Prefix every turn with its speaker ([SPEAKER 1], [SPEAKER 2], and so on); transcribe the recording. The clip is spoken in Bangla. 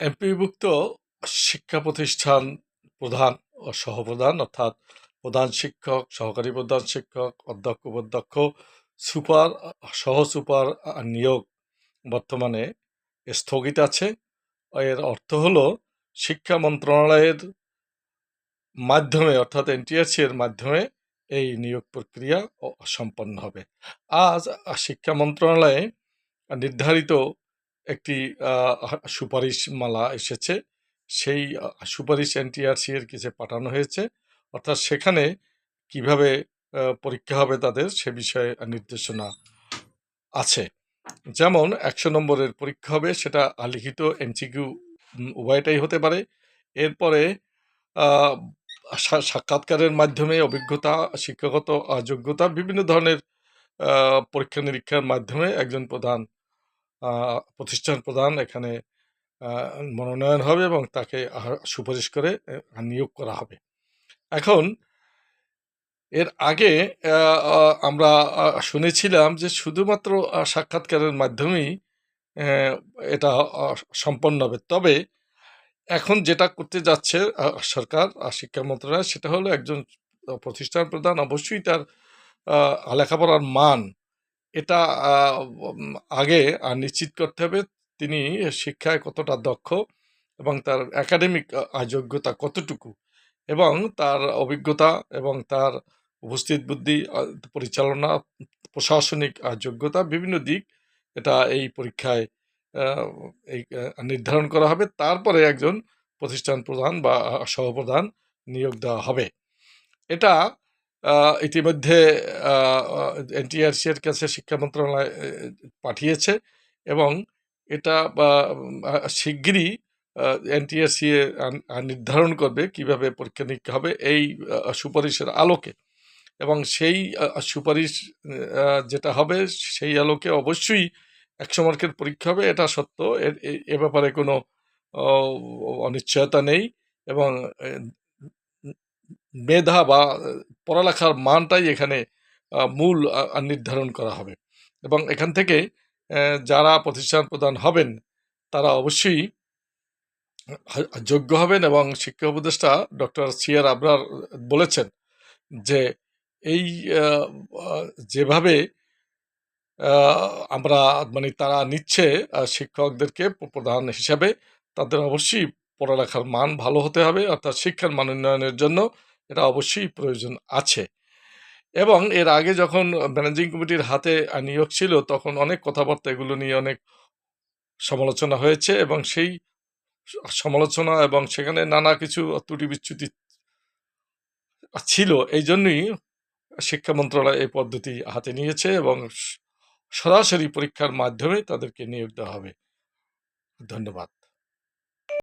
[SPEAKER 1] এমপিভুক্ত শিক্ষা প্রতিষ্ঠান প্রধান ও সহপ্রধান, অর্থাৎ প্রধান শিক্ষক, সহকারী প্রধান শিক্ষক, অধ্যক্ষ, উপাধ্যক্ষ, সুপার, সহ সুপার নিয়োগ বর্তমানে স্থগিত আছে। এর অর্থ হলো শিক্ষা মন্ত্রণালয়ের মাধ্যমে, অর্থাৎ এনটিআরসি এর মাধ্যমে এই নিয়োগ প্রক্রিয়া সম্পন্ন হবে। আজ শিক্ষা মন্ত্রণালয়ে নির্ধারিত একটি সুপারিশ মালা এসেছে। সেই সুপারিশ এনটিআরসি এর কাছে পাঠানো হয়েছে। অর্থাৎ সেখানে কীভাবে পরীক্ষা হবে তাদের সে বিষয়ে নির্দেশনা আছে। যেমন একশো নম্বরের পরীক্ষা হবে, সেটা লিখিত এমসিকিউ উভয়টাই হতে পারে। এরপরে সাক্ষাৎকারের মাধ্যমে অভিজ্ঞতা, শিক্ষাগত যোগ্যতা বিভিন্ন ধরনের পরীক্ষা নিরীক্ষার মাধ্যমে একজন প্রধান প্রতিষ্ঠান প্রধান এখানে মনোনয়ন হবে এবং তাকে সুপারিশ করে নিয়োগ করা হবে। এখন, এর আগে আমরা শুনেছিলাম যে শুধুমাত্র সাক্ষাৎকারের মাধ্যমেই এটা সম্পন্ন হবে। তবে, এখন যেটা করতে যাচ্ছে সরকার শিক্ষা মন্ত্রণালয়, সেটা হলো একজন প্রতিষ্ঠান প্রধান, অবশ্যই তার লেখাপড়ার মান এটা আগে নিশ্চিত করতে হবে তিনি শিক্ষায় কতটা দক্ষ এবং তার একাডেমিক যোগ্যতা কতটুকু এবং তার অভিজ্ঞতা এবং তার উপস্থিত বুদ্ধি পরিচালনা, প্রশাসনিক যোগ্যতা বিভিন্ন দিক এটা এই পরীক্ষায় এই নির্ধারণ করা হবে। তারপরে একজন প্রতিষ্ঠান প্রধান বা সহপ্রধান নিয়োগ দেওয়া হবে। এটা ইতিমধ্যে এনটিআরসি এর কাছে শিক্ষা মন্ত্রণালয় পাঠিয়েছে এবং এটা শিগগিরই এনটিআরসি নির্ধারণ করবে কীভাবে পরীক্ষা নিরীক্ষা হবে এই সুপারিশের আলোকে এবং সেই সুপারিশ যেটা হবে সেই আলোকে অবশ্যই একশো মার্কের পরীক্ষা হবে, এটা সত্য। এ- ব্যাপারে কোনো অনিশ্চয়তা নেই এবং মেধা বা, পড়ালেখার মানটাই এখানে মূল নির্ধারণ করা হবে। এবং এখান থেকে যারা প্রতিষ্ঠান প্রদান হবেন, তারা অবশ্যই যোগ্য হবেন এবং শিক্ষা উপদেষ্টা ডক্টর সিয়ার আবরার বলেছেন যে, এই যেভাবে আমরা মানে তারা নিচ্ছে শিক্ষকদেরকে প্রধান হিসাবে, তাদের অবশ্যই পড়ালেখার মান ভালো হতে হবে, অর্থাৎ শিক্ষার মান উন্নয়নের জন্য এটা অবশ্যই প্রয়োজন আছে। এবং এর আগে যখন ম্যানেজিং কমিটির হাতে নিয়োগ ছিল, তখন অনেক কথাবার্তা এগুলো নিয়ে অনেক সমালোচনা হয়েছে এবং সেই সমালোচনা এবং সেখানে নানা কিছু ত্রুটি বিচ্যুতি ছিল। এই জন্যই শিক্ষা মন্ত্রণালয় এই পদ্ধতি হাতে নিয়েছে এবং সরাসরি পরীক্ষার মাধ্যমে তাদেরকে নিয়োগ দেওয়া হবে। ধন্যবাদ।